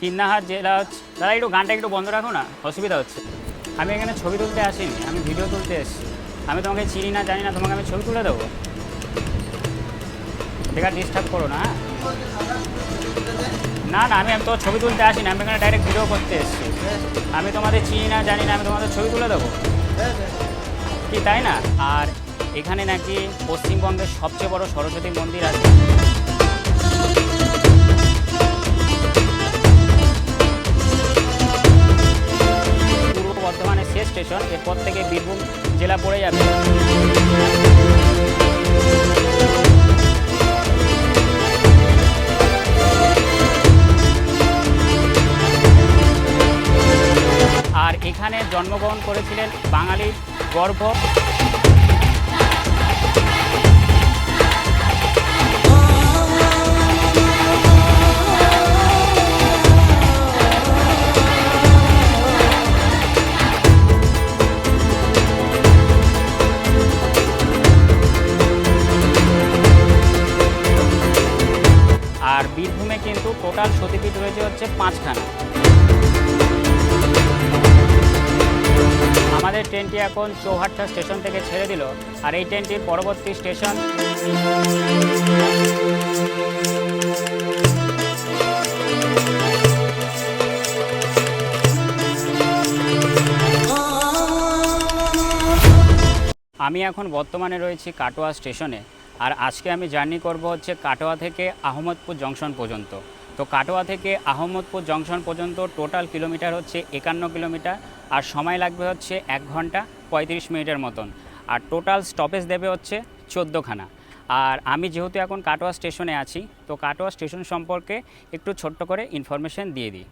কিন্নাহার হচ্ছে দাদা, একটু গানটা একটু বন্ধ রাখো না, অসুবিধা হচ্ছে। আমি এখানে ছবি তুলতে আসিনি, আমি ভিডিও তুলতে এসেছি। আমি তোমাকে চিনি না, জানি না, তোমাকে আমি ছবি তুলে দেবো? দেখা ডিস্টার্ব করো না হ্যাঁ? না না, আমি তো ছবি তুলতে আসিনি, আমি এখানে ডাইরেক্ট ভিডিও করতে এসেছি। আমি তোমাদের চিনি না, জানি না, আমি তোমাদের ছবি তুলে দেবো। কি, তাই না? আর এখানে নাকি পশ্চিমবঙ্গের সবচেয়ে বড় সরস্বতী মন্দির আছে। স্টেশন এরপর থেকে বীরভূম জেলা পড়ে যাবে। আর এখানে জন্মগ্রহণ করেছিলেন বাঙালির গর্ভ। এখন চৌহাট্টা স্টেশন থেকে ছেড়ে দিল, আর এই ট্রেনটির পরবর্তী স্টেশন আমি এখন বর্তমানে রয়েছি কাটোয়া স্টেশনে, আর আজকে আমি জার্নি করব হচ্ছে কাটোয়া থেকে আহমদপুর জংশন পর্যন্ত। তো কাটোয়া থেকে আহমদপুর জংশন পর্যন্ত টোটাল কিলোমিটার হচ্ছে একান্ন কিলোমিটার, আর সময় লাগবে হচ্ছে এক ঘণ্টা। পঁয়ত্রিশ মিনিটের মতন। আর টোটাল স্টপেজ দেবে হচ্ছে চোদ্দোখানা। আর আমি যেহেতু এখন কাটোয়া স্টেশনে আছি, তো কাটোয়া স্টেশন সম্পর্কে একটু ছোট্ট করে ইনফরমেশন দিয়ে দিই।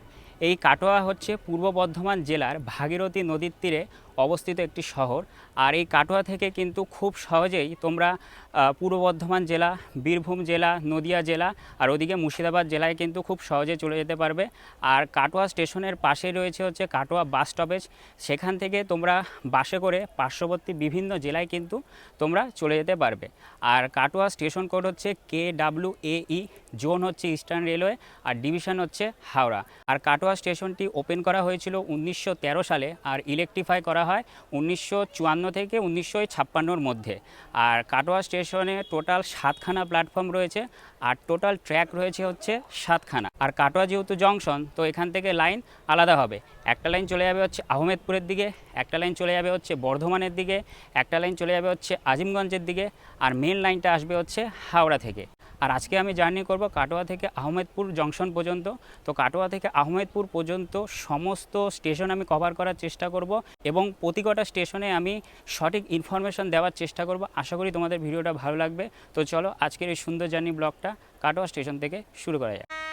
এই কাটোয়া হচ্ছে পূর্ব বর্ধমান জেলার ভাগীরথী নদীর তীরে অবস্থিত একটি শহর। আর এই কাটোয়া থেকে কিন্তু খুব সহজেই তোমরা পূর্ব বর্ধমান জেলা, বীরভূম জেলা, নদিয়া জেলা, আর ওদিকে মুর্শিদাবাদ জেলায় কিন্তু খুব সহজে চলে যেতে পারবে। আর কাটোয়া স্টেশনের পাশে রয়েছে হচ্ছে কাটোয়া বাস স্টপেজ। সেখান থেকে তোমরা বাসে করে পার্শ্ববর্তী বিভিন্ন জেলায় কিন্তু তোমরা চলে যেতে পারবে। আর কাটোয়া স্টেশন কোড হচ্ছে কে ডাব্লিউ এই জোন হচ্ছে ইস্টার্ন রেলওয়ে, আর ডিভিশন হচ্ছে হাওড়া। আর কাটোয়া স্টেশনটি ওপেন করা হয়েছিল উনিশশো তেরো সালে, আর ইলেকট্রিফাই করা হয় উনিশশো চুয়ান্ন থেকে উনিশশো ছাপ্পান্নর মধ্যে। আর কাটোয়া স্টেশনে টোটাল সাতখানা প্ল্যাটফর্ম রয়েছে আর টোটাল ট্র্যাক রয়েছে হচ্ছে সাতখানা। আর কাটোয়া যেহেতু জংশন, তো এখান থেকে লাইন আলাদা হবে। একটা লাইন চলে যাবে হচ্ছে আহমেদপুরের দিকে, একটা লাইন চলে যাবে হচ্ছে বর্ধমানের দিকে, একটা লাইন চলে যাবে হচ্ছে আজিমগঞ্জের দিকে, আর মেন লাইনটা আসবে হচ্ছে হাওড়া থেকে। আর আজকে আমি জার্নি করব কাটোয়া থেকে আহমেদপুর জংশন পর্যন্ত। তো কাটোয়া থেকে আহমেদপুর পর্যন্ত সমস্ত স্টেশন আমি কভার করার চেষ্টা করব এবং প্রতি কটা স্টেশনে আমি সঠিক ইনফরমেশন দেওয়ার চেষ্টা করব। আশা করি তোমাদের ভিডিওটা ভালো লাগবে। তো চলো আজকের এই সুন্দর জার্নি ব্লগটা কাটোয়া স্টেশন থেকে শুরু করা যায়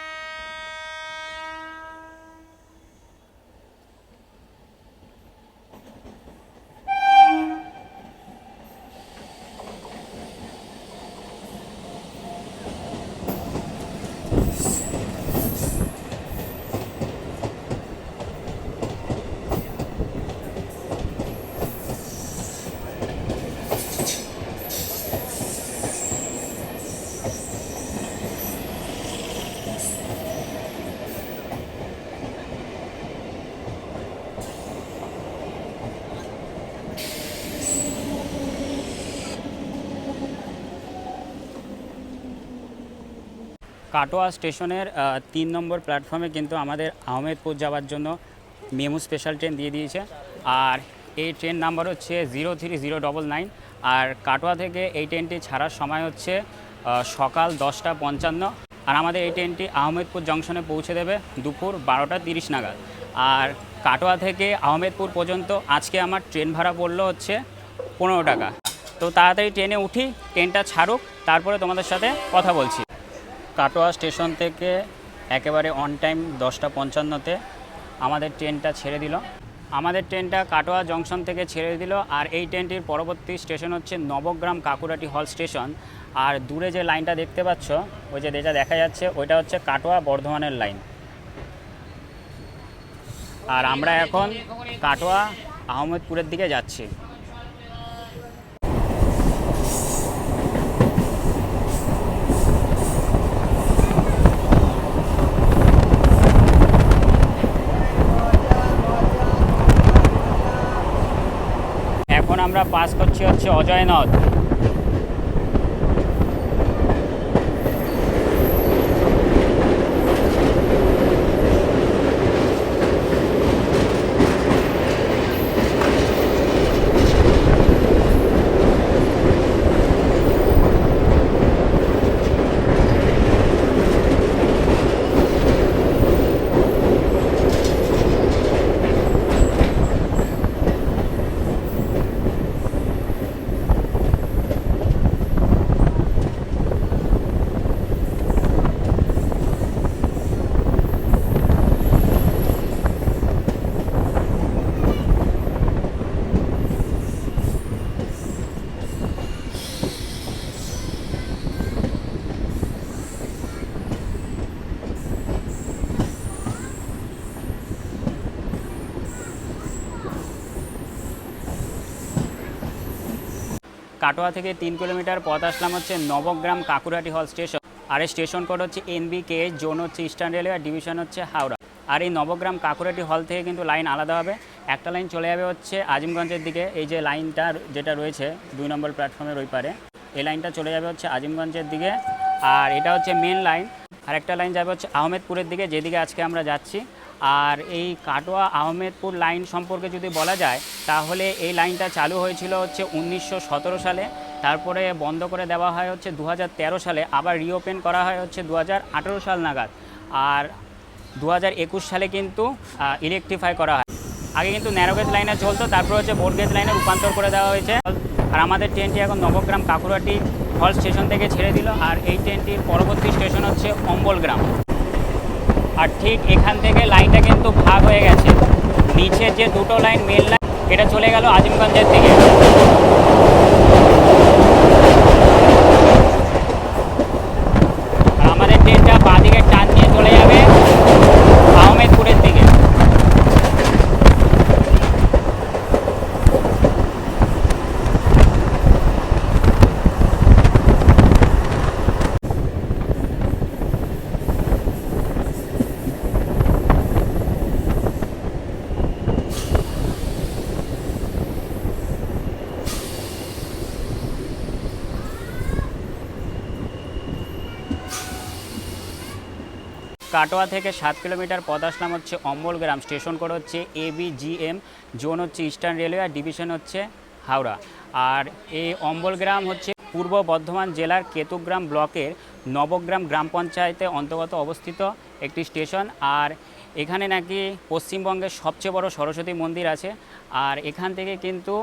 কাটোয়া স্টেশনের তিন নম্বর প্ল্যাটফর্মে কিন্তু আমাদের আহমেদপুর যাওয়ার জন্য মেমু স্পেশাল ট্রেন দিয়ে দিয়েছে। আর এই ট্রেন নাম্বার হচ্ছে zero three zero double nine. আর কাটোয়া থেকে এই ট্রেনটি ছাড়ার সময় হচ্ছে সকাল দশটা পঞ্চান্ন। আর আমাদের এই ট্রেনটি আহমেদপুর জংশনে পৌঁছে দেবে দুপুর বারোটা তিরিশ নাগাদ। আর কাটোয়া থেকে আহমেদপুর পর্যন্ত আজকে আমার ট্রেন ভাড়া পড়ল হচ্ছে পনেরো টাকা। তো তাড়াতাড়ি ট্রেনে উঠি, ট্রেনটা ছাড়ুক, তারপরে তোমাদের সাথে কথা বলছি। কাটোয়া স্টেশন থেকে একেবারে অন টাইম দশটা পঞ্চান্নতে আমাদের ট্রেনটা ছেড়ে দিল। আমাদের ট্রেনটা কাটোয়া জংশন থেকে ছেড়ে দিল আর এই ট্রেনটির পরবর্তী স্টেশন হচ্ছে নবগ্রাম কাকুরাটি হল স্টেশন আর দূরে যে লাইনটা দেখতে পাচ্ছ, ওই যে যেটা দেখা যাচ্ছে, ওইটা হচ্ছে কাটোয়া বর্ধমানের লাইন আর আমরা এখন কাটোয়া আহমেদপুরের দিকে যাচ্ছি। আমরা পাস করছি হচ্ছে অজয় নদ। কাটোয়া থেকে তিন কিলোমিটার পথ আসলাম হচ্ছে নবগ্রাম কাকুরাটি হল স্টেশন। আর এই স্টেশন কোড হচ্ছে এনবিকে, জোন হচ্ছে ইস্টার্ন রেলওয়ে ডিভিশন হচ্ছে হাওড়া। আর এই নবগ্রাম কাকুরাটি হল থেকে কিন্তু লাইন আলাদা হবে। একটা লাইন চলে যাবে হচ্ছে আজিমগঞ্জের দিকে। এই যে লাইনটা যেটা রয়েছে, দুই নম্বর প্ল্যাটফর্মের ওই পারে। এই লাইনটা চলে যাবে হচ্ছে আজিমগঞ্জের দিকে। আর এটা হচ্ছে মেন লাইন আর একটা লাইন যাবে হচ্ছে আহমেদপুরের দিকে, যেদিকে আজকে আমরা যাচ্ছি। আর এই কাটোয়া আহমেদপুর লাইন সম্পর্কে যদি বলা যায়, তাহলে এই লাইনটা চালু হয়েছিল হচ্ছে উনিশশো সতেরো সালে, তারপরে বন্ধ করে দেওয়া হয় হচ্ছে দু হাজার তেরো সালে, আবার রিওপেন করা হয় হচ্ছে দু হাজার আঠেরো সাল নাগাদ। আর দু হাজার একুশ সালে কিন্তু ইলেকট্রিফাই করা হয়। আগে কিন্তু ন্যারোগেজ লাইনে চলতো, তারপর হচ্ছে বোর্ডগেজ লাইনে রূপান্তর করে দেওয়া হয়েছে। আর আমাদের ট্রেনটি এখন নবগ্রাম কাকুরাটি হল স্টেশন থেকে ছেড়ে দিল, আর এই ট্রেনটির পরবর্তী স্টেশন হচ্ছে অম্বলগ্রাম। আর ঠিক এখান থেকে লাইনটা কিন্তু ভাগ হয়ে গেছে। নিচে যে দুটো লাইন মেন লাইন এটা চলে গেল আজিমগঞ্জের দিকে। আমাদের ট্রেনটা বাঁদিকে টান নিয়ে চলে যাবে। আহমেদপুরের দিকে কাটোয়া থেকে সাত কিলোমিটার পথ আসলাম হচ্ছে অম্বলগ্রাম স্টেশন কোড হচ্ছে এবিজিএম জোন হচ্ছে ইস্টার্ন রেলওয়ে আর ডিভিশন হচ্ছে হাওড়া। আর এই অম্বলগ্রাম হচ্ছে পূর্ব বর্ধমান জেলার কেতুগ্রাম ব্লকের নবগ্রাম গ্রাম পঞ্চায়েতে অন্তর্গত অবস্থিত একটি স্টেশন। আর এখানে নাকি পশ্চিমবঙ্গের সবচেয়ে বড় সরস্বতী মন্দির আছে। আর এখান থেকে কিন্তু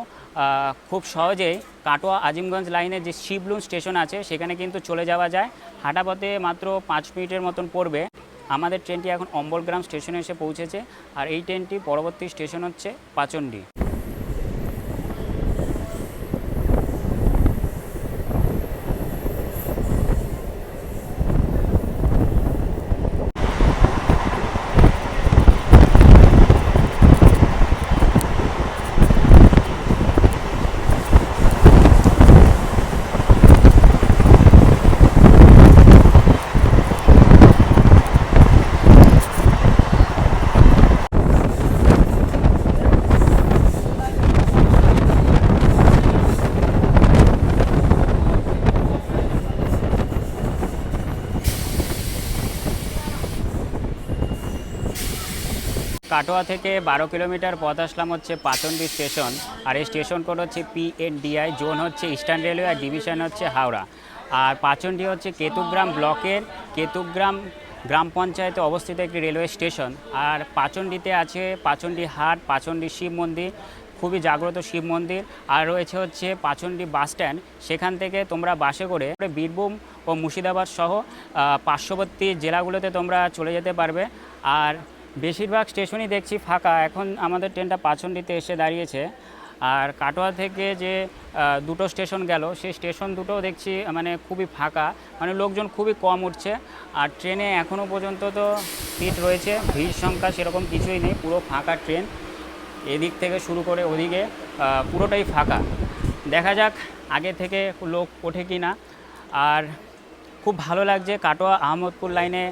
খুব সহজেই কাটোয়া আজিমগঞ্জ লাইনের যে শিবলুন স্টেশন আছে, সেখানে কিন্তু চলে যাওয়া যায়। হাঁটাপথে মাত্র পাঁচ মিনিটের মতন পড়বে। আমাদের ট্রেনটি এখন অম্বলগ্রাম স্টেশনে এসে পৌঁছেছে আর এই ট্রেনটি পরবর্তী স্টেশন হচ্ছে পাচন্ডি কাটোয়া থেকে বারো কিলোমিটার পথ আসলাম হচ্ছে পাচন্ডি স্টেশন। আর এই স্টেশন কোড হচ্ছে পিএনডিআই জোন হচ্ছে ইস্টার্ন রেলওয়ে আর ডিভিশন হচ্ছে হাওড়া। আর পাচন্ডি হচ্ছে কেতুগ্রাম ব্লকের, কেতুগ্রাম গ্রাম পঞ্চায়েতে অবস্থিত একটি রেলওয়ে স্টেশন। আর পাচন্ডিতে আছে পাচন্ডি হাট, পাচন্ডি শিব মন্দির, খুবই জাগ্রত শিব মন্দির। আর রয়েছে হচ্ছে পাচন্ডি বাস স্ট্যান্ড। সেখান থেকে তোমরা বাসে করে বীরভূম ও মুর্শিদাবাদ সহ পার্শ্ববর্তী জেলাগুলোতে তোমরা চলে যেতে পারবে। আর বেশিরভাগ স্টেশনই দেখছি ফাঁকা। এখন আমাদের ট্রেনটা পাচন্ডিতে এসে দাঁড়িয়েছে। আর কাটোয়া থেকে যে দুটো স্টেশন গেল, সেই স্টেশন দুটো দেখছি মানে খুবই ফাঁকা। মানে লোকজন খুবই কম উঠছে। আর ট্রেনে এখনও পর্যন্ত তো সিট রয়েছে। ভিড় সংখ্যা সেরকম কিছুই নেই, পুরো ফাঁকা ট্রেন। এদিক থেকে শুরু করে ওদিকে পুরোটাই ফাঁকা। দেখা যাক আগে থেকে লোক ওঠে কি না। আর খুব ভালো লাগছে কাটোয়া আহমদপুর লাইনে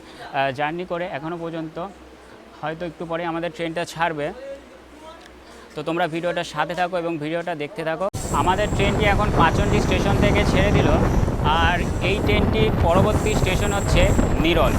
জার্নি করে এখনও পর্যন্ত। হয়তো একটু পরে আমাদের ট্রেনটা ছাড়বে। তো তোমরা ভিডিওটা সাথে থাকো এবং ভিডিওটা দেখতে থাকো। আমাদের ট্রেনটি এখন পাঁচনটি স্টেশন থেকে ছেড়ে দিল। আর এই ট্রেনটির পরবর্তী স্টেশন হচ্ছে নিরল।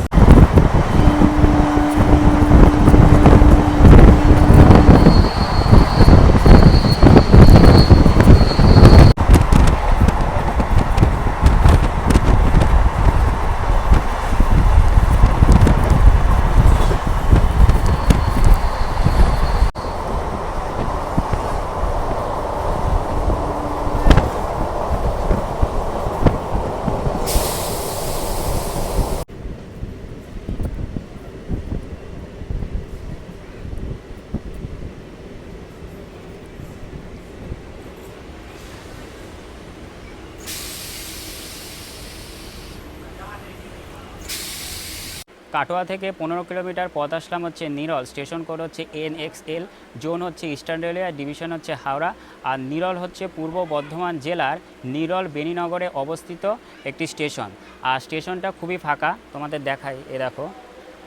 কাটোয়া থেকে পনেরো কিলোমিটার পথ আসলাম হচ্ছে নিরল। স্টেশন কোড হচ্ছে এন এক্স এল জোন হচ্ছে ইস্টার্ন রেলওয়ে ডিভিশন হচ্ছে হাওড়া। আর নিরল হচ্ছে পূর্ব বর্ধমান জেলার নিরল বেনিনগরে অবস্থিত একটি স্টেশন। আর স্টেশনটা খুবই ফাঁকা, তোমাদের দেখাই, এ দেখো,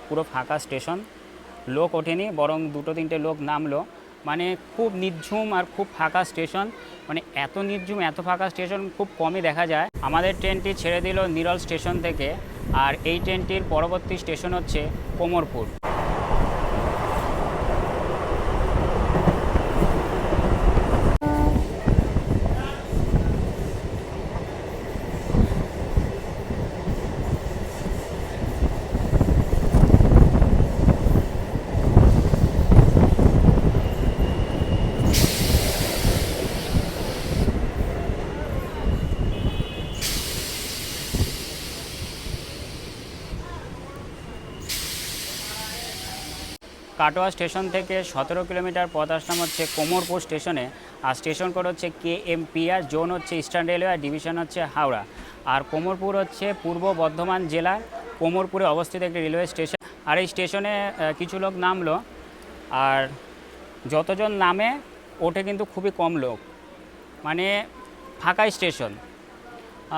পুরো ফাঁকা স্টেশন। লোক ওঠেনি, বরং দুটো তিনটে লোক নামলো। মানে খুব নির্ঝুম আর খুব ফাঁকা স্টেশন। মানে এত নির্ঝুম এত ফাঁকা স্টেশন খুব কমই দেখা যায়। আমাদের ট্রেনটি ছেড়ে দিল নিরল স্টেশন থেকে। আর এই ট্রেনটির পরবর্তী স্টেশন হচ্ছে কোমরপুর। কাটোয়া স্টেশন থেকে সতেরো কিলোমিটার পথ আসলাম হচ্ছে কোমরপুর স্টেশনে। আর স্টেশন কোড হচ্ছে K M P R zone হচ্ছে ইস্টার্ন রেলওয়ে, আর ডিভিশন হচ্ছে হাওড়া। আর কোমরপুর হচ্ছে পূর্ব বর্ধমান জেলার কোমরপুরে অবস্থিত একটি রেলওয়ে স্টেশন। আর এই স্টেশনে কিছু লোক নামলো। আর যতজন নামে, ওঠে কিন্তু খুবই কম লোক। মানে ফাঁকা স্টেশন।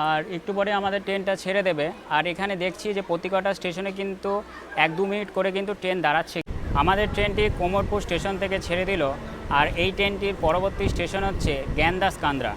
আর একটু পরে আমাদের ট্রেনটা ছেড়ে দেবে। আর এখানে দেখছি যে প্রতি কটা স্টেশনে কিন্তু এক দু মিনিট করে কিন্তু ট্রেন দাঁড়াচ্ছে আমাদের ট্রেনটি কোমরপুর স্টেশন থেকে ছেড়ে দিল, আর এই ট্রেনটির পরবর্তী স্টেশন হচ্ছে জ্ঞানদাস কান্দ্রা।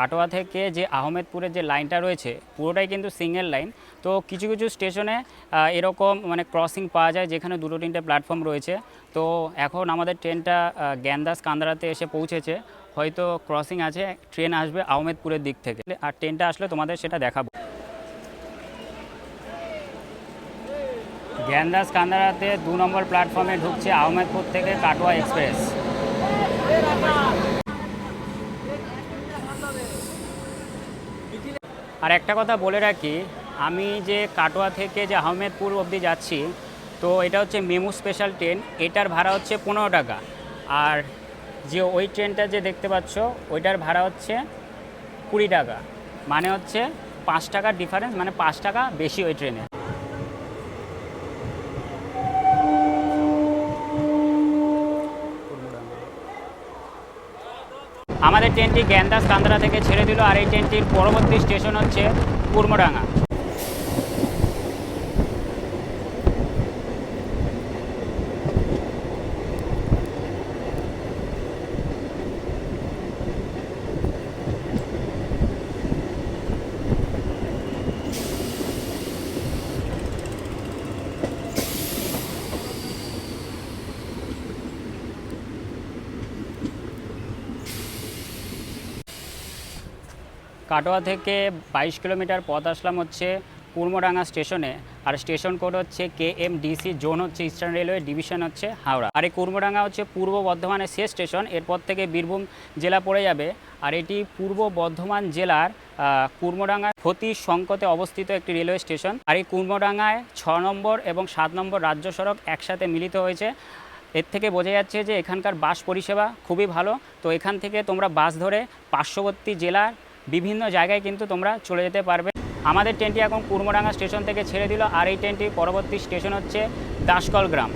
কাটোয়া থেকে যে আহমেদপুরের যে লাইনটা রয়েছে, পুরোটাই কিন্তু সিঙ্গেল লাইন তো কিছু কিছু স্টেশনে এরকম মানে ক্রসিং পাওয়া যায় যেখানে দুটো তিনটে প্ল্যাটফর্ম রয়েছে। তো এখন আমাদের ট্রেনটা জ্ঞানদাস কান্দারাতে এসে পৌঁছেছে। হয়তো ক্রসিং আছে, ট্রেন আসবে আহমেদপুরের দিক থেকে। আর ট্রেনটা আসলে তোমাদের সেটা দেখাবো। জ্ঞানদাস কান্দারাতে দু নম্বর প্ল্যাটফর্মে ঢুকছে আহমেদপুর থেকে কাটোয়া এক্সপ্রেস আর একটা কথা বলে রাখি, আমি যে কাটোয়া থেকে যে আহমেদপুর অবধি যাচ্ছি, তো এটা হচ্ছে মেমু স্পেশাল ট্রেন এটার ভাড়া হচ্ছে পনেরো টাকা। আর যে ওই ট্রেনটা যে দেখতে পাচ্ছ, ওইটার ভাড়া হচ্ছে কুড়ি টাকা। মানে হচ্ছে পাঁচ টাকার ডিফারেন্স মানে পাঁচ টাকা বেশি ওই ট্রেনে আমাদের ট্রেনটি জ্ঞানদাস কান্দ্রা থেকে ছেড়ে দিল আর এই ট্রেনটির পরবর্তী স্টেশন হচ্ছে কুর্মডাঙ্গা কাটোয়া থেকে বাইশ কিলোমিটার পথ আসলাম হচ্ছে কুর্মডাঙ্গা স্টেশনে। আর স্টেশন কোড হচ্ছে কে এম ডিসি জোন হচ্ছে ইস্টার্ন রেলওয়ে, ডিভিশন হচ্ছে হাওড়া। আর এই কুর্মডাঙ্গা হচ্ছে পূর্ব বর্ধমানের শেষ স্টেশন, এরপর থেকে বীরভূম জেলা পড়ে যাবে। আর এটি পূর্ব বর্ধমান জেলার কুর্মডাঙ্গায় ক্ষতি সংকটে অবস্থিত একটি রেলওয়ে স্টেশন। আর এই কুর্মডাঙ্গায় ছ নম্বর এবং সাত নম্বর রাজ্য সড়ক একসাথে মিলিত হয়েছে। এর থেকে বোঝা যাচ্ছে যে এখানকার বাস পরিষেবা খুবই ভালো। তো এখান থেকে তোমরা বাস ধরে পার্শ্ববর্তী জেলার বিভিন্ন জায়গায় কিন্তু তোমরা চলে যেতে পারবে। আমাদের ট্রেনটি এখন কুর্মডাঙ্গা স্টেশন থেকে ছেড়ে দিল আর এই ট্রেনটি পরবর্তী স্টেশন হচ্ছে দাসকল গ্রাম।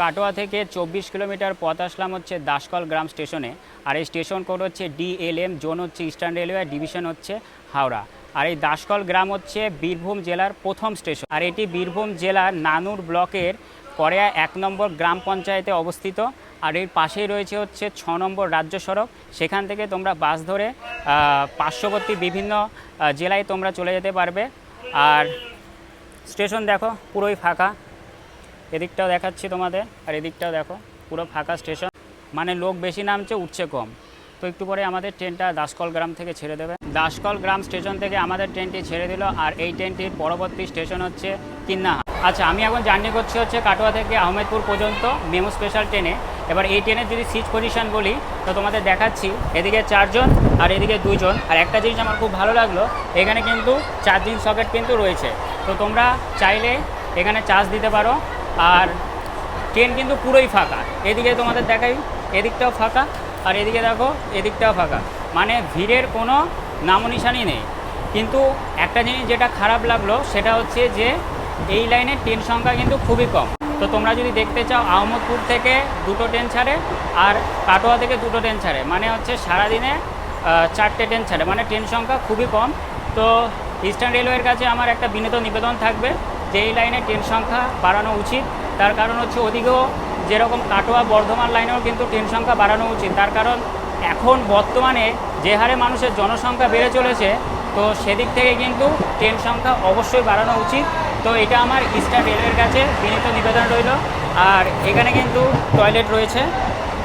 কাটোয়া থেকে চব্বিশ কিলোমিটার পথ আসলাম হচ্ছে দাসকল গ্রাম স্টেশনে। আর এই স্টেশন কোড হচ্ছে ডিএলএম, জোন হচ্ছে ইস্টার্ন রেলওয়ে, ডিভিশন হচ্ছে হাওড়া। আর এই দাসকল গ্রাম হচ্ছে বীরভূম জেলার প্রথম স্টেশন। আর এটি বীরভূম জেলার নানুর ব্লকের করেয়া এক নম্বর গ্রাম পঞ্চায়েতে অবস্থিত। আর এর পাশেই রয়েছে হচ্ছে ছ নম্বর রাজ্য সড়ক। সেখান থেকে তোমরা বাস ধরে পার্শ্ববর্তী বিভিন্ন জেলায় তোমরা চলে যেতে পারবে। আর স্টেশন দেখো, পুরোই ফাঁকা। এদিকটাও দেখাচ্ছি তোমাদের, আর এদিকটাও দেখো, পুরো ফাঁকা স্টেশন। মানে লোক বেশি নামছে, উঠছে কম। তো একটু পরে আমাদের ট্রেনটা দাসকল গ্রাম থেকে ছেড়ে দেবে। দাসকল গ্রাম স্টেশন থেকে আমাদের ট্রেনটি ছেড়ে দিল, আর এই ট্রেনটির পরবর্তী স্টেশন হচ্ছে কিন্নাহা আচ্ছা আমি এখন জার্নি করছি হচ্ছে কাটোয়া থেকে আহমেদপুর পর্যন্ত, মেমো স্পেশাল ট্রেনে। এবার এই ট্রেনের যদি সিট পজিশন বলি, তো তোমাদের দেখাচ্ছি, এদিকে চারজন আর এদিকে দুইজন। আর একটা জিনিস আমার খুব ভালো লাগল, এখানে কিন্তু চার্জিং সকেট কিন্তু রয়েছে। তো তোমরা চাইলে এখানে চার্জ দিতে পারো আর ট্রেন কিন্তু পুরোই ফাঁকা। এদিকে তোমাদের দেখাই, এদিকটাও ফাঁকা আর এদিকে দেখো, এদিকটাও ফাঁকা। মানে ভিড়ের কোনো নামনিশানি নেই। কিন্তু একটা জিনিস যেটা খারাপ লাগল, সেটা হচ্ছে যে এই লাইনে ট্রেন সংখ্যা কিন্তু খুবই কম। তো তোমরা যদি দেখতে চাও, আহমদপুর থেকে দুটো ট্রেন ছাড়ে আর কাটোয়া থেকে দুটো ট্রেন ছাড়ে। মানে হচ্ছে সারাদিনে চারটে ট্রেন ছাড়ে। মানে ট্রেন সংখ্যা খুবই কম। তো ইস্টার্ন রেলওয়ের কাছে আমার একটা বিনীত নিবেদন থাকবে। যে এই লাইনে ট্রেন সংখ্যা বাড়ানো উচিত, তার কারণ হচ্ছে ওদিকেও যেরকম কাটোয়া বর্ধমান লাইনেও কিন্তু ট্রেন সংখ্যা বাড়ানো উচিত। তার কারণ এখন বর্তমানে যে হারে মানুষের জনসংখ্যা বেড়ে চলেছে, তো সেদিক থেকে কিন্তু ট্রেন সংখ্যা অবশ্যই বাড়ানো উচিত। তো এটা আমার ইস্টার্ন রেলওয়ের কাছে বিনীত নিবেদন রইল। আর এখানে কিন্তু টয়লেট রয়েছে।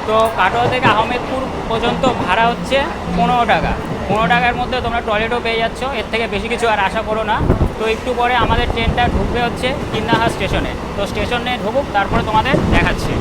তো কাটোয়া থেকে আহমেদপুর পর্যন্ত ভাড়া হচ্ছে পনেরো টাকা। পনেরো টাকার মধ্যে তোমরা টয়লেটও পেয়ে যাচ্ছ। এর থেকে বেশি কিছু আর আশা করো না। তো একটু পরে আমাদের ট্রেনটা ঢুকবে হচ্ছে কিন্দাহা স্টেশনে। তো স্টেশনে ঢুকুক, তারপরে তোমাদের দেখাচ্ছি।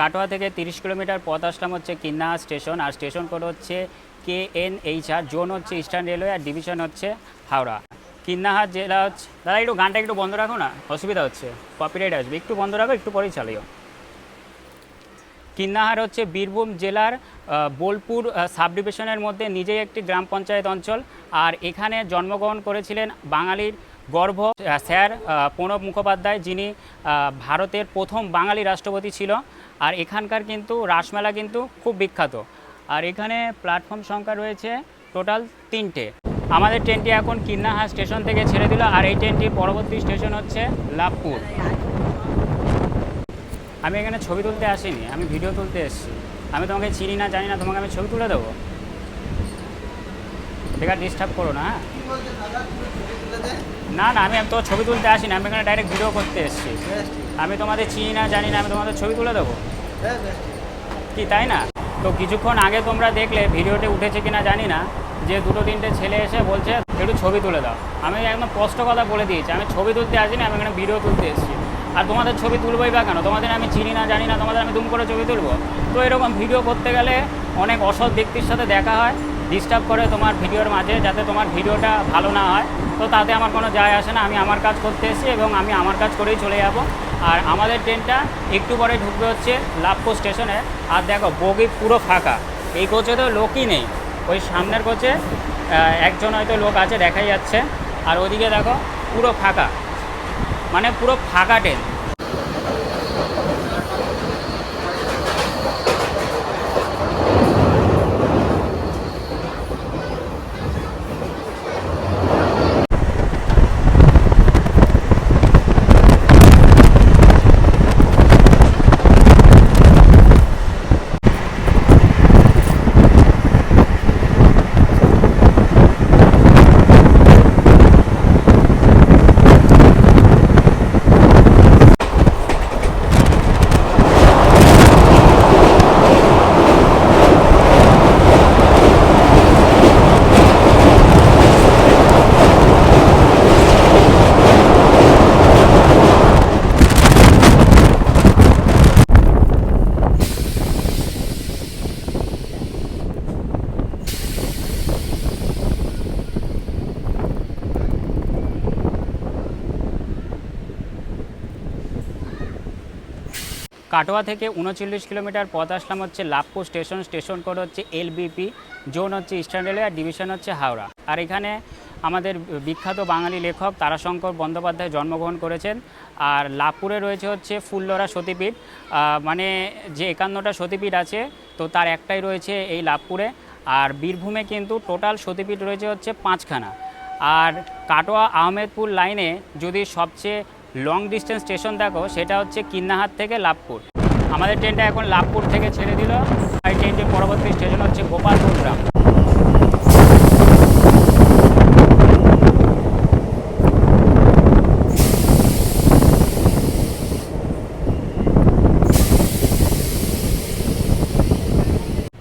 কাটোয়া থেকে তিরিশ কিলোমিটার পথ আসলাম হচ্ছে কিন্নাহা স্টেশন, আর স্টেশন কোড হচ্ছে K N H R zone হচ্ছে ইস্টার্ন রেলওয়ে, আর ডিভিশন হচ্ছে হাওড়া। কিন্নাহা জেলা হচ্ছে দাদা, একটু গানটা একটু বন্ধ রাখো না, অসুবিধা হচ্ছে কপিরাইট আসবে। একটু বন্ধ রাখো, একটু পরেই চালিও। কিন্নাহার হচ্ছে বীরভূম জেলার বোলপুর সাব ডিভিশনের মধ্যে নিজেই একটি গ্রাম পঞ্চায়েত অঞ্চল, আর এখানে জন্মগ্রহণ করেছিলেন বাঙালির গর্ভ স্যার প্রণব মুখোপাধ্যায়, যিনি ভারতের প্রথম বাঙালি রাষ্ট্রপতি ছিল। আর এখানকার কিন্তু রাসমেলা কিন্তু খুব বিখ্যাত। আর এখানে প্ল্যাটফর্ম সংখ্যা রয়েছে টোটাল তিনটে। আমাদের ট্রেনটি এখন কিন্নাহা স্টেশন থেকে ছেড়ে দিল। আর এই ট্রেনটি পরবর্তী স্টেশন হচ্ছে লাভপুর। আমি এখানে ছবি তুলতে আসিনি, আমি ভিডিও তুলতে এসেছি। আমি তোমাকে চিনি না, জানি না, তোমাকে আমি ছবি তুলে দেবো? বেকার ডিস্টার্ব করো না হ্যাঁ? না না, আমি তো ছবি তুলতে আসি না আমি এখানে ডাইরেক্ট ভিডিও করতে এসেছি। আমি তোমাদের চিনি না, জানি না, আমি তোমাদের ছবি তুলে দেবো? কি, তাই না? তো কিছুক্ষণ আগে তোমরা দেখলে ভিডিওতে উঠেছে কিনা জানি না, যে দুটো তিনটে ছেলে এসে বলছে, একটু ছবি তুলে দাও। আমি একদম স্পষ্ট কথা বলে দিয়েছি, আমি ছবি তুলতে আসিনি, আমি এখানে ভিডিও তুলতে এসেছি। আর তোমাদের ছবি তুলবোই বা কেন? তোমাদের আমি চিনি না, জানি না, তোমাদের আমি দুম করে ছবি তুলবো? তো এরকম ভিডিও করতে গেলে অনেক অসৎ ব্যক্তির সাথে দেখা হয় ডিস্টার্ব করে তোমার ভিডিওর মাঝে যাতে তোমার ভিডিওটা ভালো না হয়। তো তাতে আমার কোনো যায় আসে না। আমি আমার কাজ করতে এসেছি এবং আমি আমার কাজ করেই চলে যাব। আর আমাদের ট্রেনটা একটু পরে ঢুকবে হচ্ছে লাভপুর স্টেশনে। আর দেখো, বগি পুরো ফাঁকা। এই কোচে তো লোকই নেই। ওই সামনের কোচে একজন হয়তো লোক আছে, দেখাই যাচ্ছে। আর ওদিকে দেখো, পুরো ফাঁকা। মানে পুরো ফাঁকা ট্রেন। কাটোয়া থেকে উনচল্লিশ কিলোমিটার পথ আসলাম হচ্ছে লাভপুর স্টেশন। স্টেশন কোড হচ্ছে এলবিপি, জোন হচ্ছে ইস্টার্ন রেলওয়ে আর ডিভিশন হচ্ছে হাওড়া। আর এখানে আমাদের বিখ্যাত বাঙালি লেখক তারাশঙ্কর বন্দ্যোপাধ্যায় জন্মগ্রহণ করেছেন। আর লাভপুরে রয়েছে হচ্ছে ফুল্লরা সতীপীঠ। মানে যে একান্নটা সতীপীঠ আছে, তো তার একটাই রয়েছে এই লাভপুরে। আর বীরভূমে কিন্তু টোটাল সতীপীঠ রয়েছে হচ্ছে পাঁচখানা। আর কাটোয়া আহমেদপুর লাইনে যদি সবচেয়ে লং ডিস্টেন্স স্টেশন দেখো, সেটা হচ্ছে কিন্নাহাট থেকে লাভপুর। আমাদের ট্রেনটা এখন লাভপুর থেকে ছেড়ে দিল। আর এই ট্রেনটির পরবর্তী স্টেশন হচ্ছে গোপালপুর গ্রাম।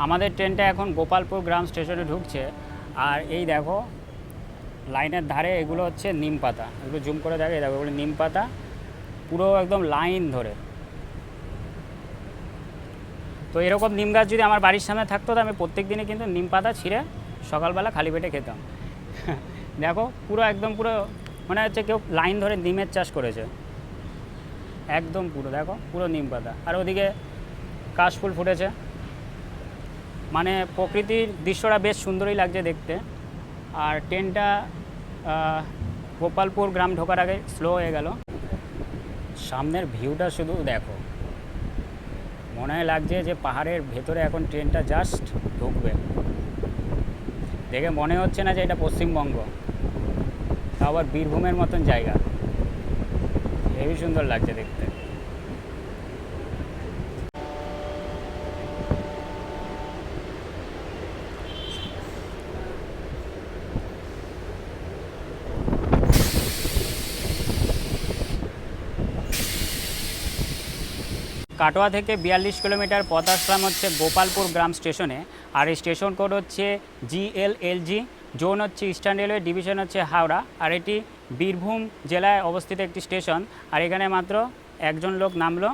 আমাদের ট্রেনটা এখন গোপালপুর গ্রাম স্টেশনে ঢুকছে। আর এই দেখো লাইনের ধারে এগুলো হচ্ছে নিম পাতা। এগুলো জুম করে দেখে দেখো, এগুলো নিম পাতা, পুরো একদম লাইন ধরে। তো এরকম নিম গাছ যদি আমার বাড়ির সামনে থাকতো তো আমি প্রত্যেক দিনে কিন্তু নিম পাতা ছিঁড়ে সকালবেলা খালি পেটে খেতাম। দেখো, পুরো একদম পুরো, মনে হচ্ছে কেউ লাইন ধরে নিমের চাষ করেছে। একদম পুরো, দেখো, পুরো নিম পাতা। আর ওদিকে কাশফুল ফুটেছে। মানে প্রকৃতির দৃশ্যটা বেশ সুন্দরই লাগছে দেখতে। আর ট্রেনটা গোপালপুর গ্রাম ঢোকার আগে স্লো হয়ে গেল। সামনের ভিউটা শুধু দেখো। মনে হয় লাগছে যে পাহাড়ের ভেতরে এখন ট্রেনটা জাস্ট ঢুকবে। দেখে মনে হচ্ছে না যে এটা পশ্চিমবঙ্গ। আবার বীরভূমের মতন জায়গা। হেভি সুন্দর লাগছে দেখতে। কাটোয়া থেকে বিয়াল্লিশ কিলোমিটার পথ আসলাম হচ্ছে গোপালপুর গ্রাম স্টেশনে। আর এই স্টেশন কোড হচ্ছে জিএলএলজি জোন হচ্ছে ইস্টার্ন রেলওয়ে, ডিভিশন হচ্ছে হাওড়া। আর এটি বীরভূম জেলায় অবস্থিত একটি স্টেশন। আর এখানে মাত্র একজন লোক নামলো।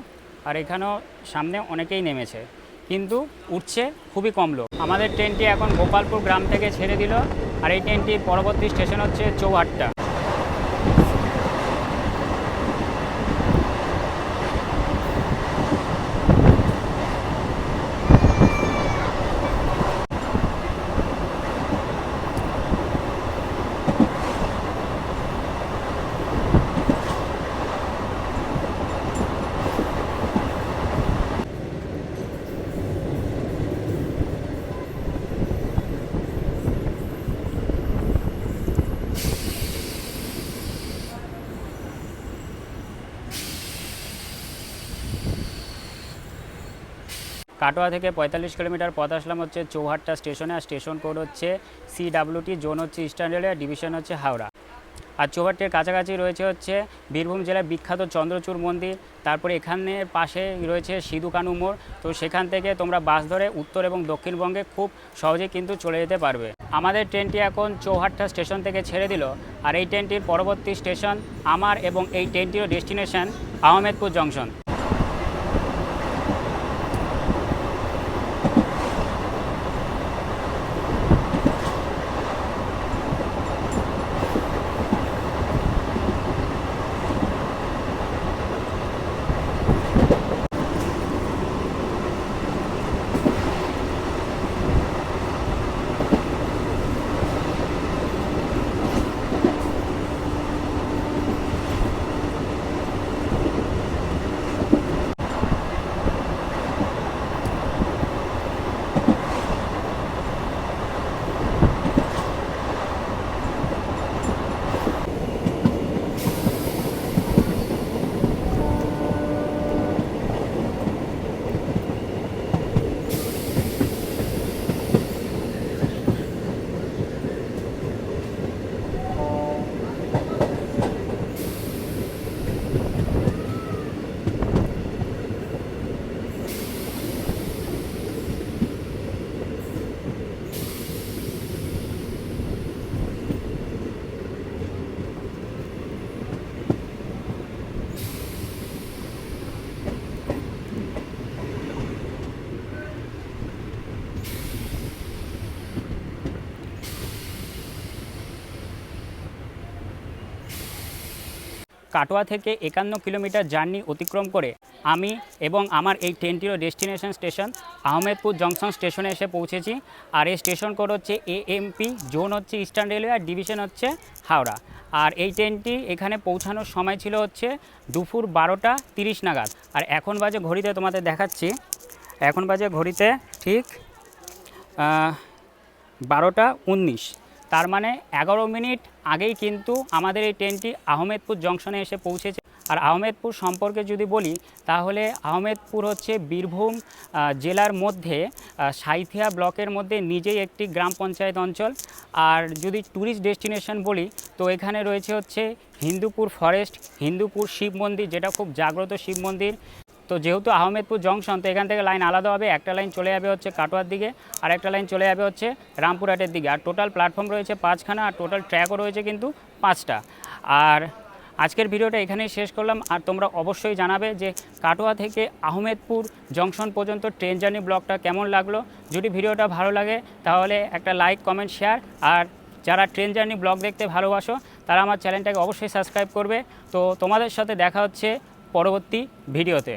আর এখানেও সামনে অনেকেই নেমেছে। কিন্তু উঠছে খুবই কম লোক। আমাদের ট্রেনটি এখন গোপালপুর গ্রাম থেকে ছেড়ে দিল। আর এই ট্রেনটির পরবর্তী স্টেশন হচ্ছে চৌহাট্টা। কাটোয়া থেকে পঁয়তাল্লিশ কিলোমিটার পথ আসলাম হচ্ছে চৌহাট্টা স্টেশনে, আর স্টেশন কোড হচ্ছে সিডাব্লিউটি জোন হচ্ছে ইস্টার্ন রেলওয়ে ডিভিশন হচ্ছে হাওড়া। আর চৌহাট্টির কাছাকাছি রয়েছে হচ্ছে বীরভূম জেলার বিখ্যাত চন্দ্রচূড় মন্দির, তারপরে এখানে পাশে রয়েছে সিধু কানু মোড়। তো সেখান থেকে তোমরা বাস ধরে উত্তর এবং দক্ষিণবঙ্গে খুব সহজেই কিন্তু চলে যেতে পারবে। আমাদের ট্রেনটি এখন চৌহাট্টা স্টেশন থেকে ছেড়ে দিল, আর এই ট্রেনটির পরবর্তী স্টেশন আমার এবং এই ট্রেনটিরও ডেস্টিনেশন আহমেদপুর জংশন। কাটোয়া থেকে একান্ন কিলোমিটার জার্নি অতিক্রম করে আমি এবং আমার এই ট্রেনটিরও ডেস্টিনেশন স্টেশন, আহমেদপুর জংশন স্টেশনে এসে পৌঁছেছি। আর এই স্টেশন কোড হচ্ছে এএমপি জোন হচ্ছে ইস্টার্ন রেলওয়ে আর ডিভিশন হচ্ছে হাওড়া। আর এই ট্রেনটি এখানে পৌঁছানোর সময় ছিল হচ্ছে দুপুর বারোটা তিরিশ নাগাদ। আর এখন বাজে ঘড়িতে তোমাদের দেখাচ্ছি। এখন বাজে ঘড়িতে ঠিক বারোটা উনিশ। তার মানে এগারো মিনিট আগেই কিন্তু আমাদের এই ট্রেনটি আহমেদপুর জংশনে এসে পৌঁছেছে। আর আহমেদপুর সম্পর্কে যদি বলি, তাহলে আহমেদপুর হচ্ছে বীরভূম জেলার মধ্যে সাঁইথিয়া ব্লকের মধ্যে নিজেই একটি গ্রাম পঞ্চায়েত অঞ্চল। আর যদি ট্যুরিস্ট ডেস্টিনেশন বলি, তো এখানে রয়েছে হচ্ছে হিন্দুপুর ফরেস্ট হিন্দুপুর শিব মন্দির, যেটা খুব জাগ্রত শিব মন্দির। তো যেহেতু আহমেদপুর জংশন তো এখান থেকে লাইন আলাদা হবে। একটা লাইন চলে যাবে হচ্ছে কাটোয়ার দিকে, আর একটা লাইন চলে যাবে হচ্ছে রামপুরহাটের দিকে। আর টোটাল প্ল্যাটফর্ম রয়েছে পাঁচখানা, আর টোটাল ট্র্যাকও রয়েছে কিন্তু পাঁচটা। আর আজকের ভিডিওটা এখানেই শেষ করলাম। আর তোমরা অবশ্যই জানাবে যে কাটোয়া থেকে আহমেদপুর জংশন পর্যন্ত ট্রেন জার্নি ব্লগটা কেমন লাগল। যদি ভিডিওটা ভালো লাগে, তাহলে একটা লাইক কমেন্ট শেয়ার আর যারা ট্রেন জার্নি ব্লগ দেখতে ভালোবাসো, তারা আমার চ্যানেলটাকে অবশ্যই সাবস্ক্রাইব করবে। তো তোমাদের সাথে দেখা হচ্ছে পরবর্তী ভিডিওতে।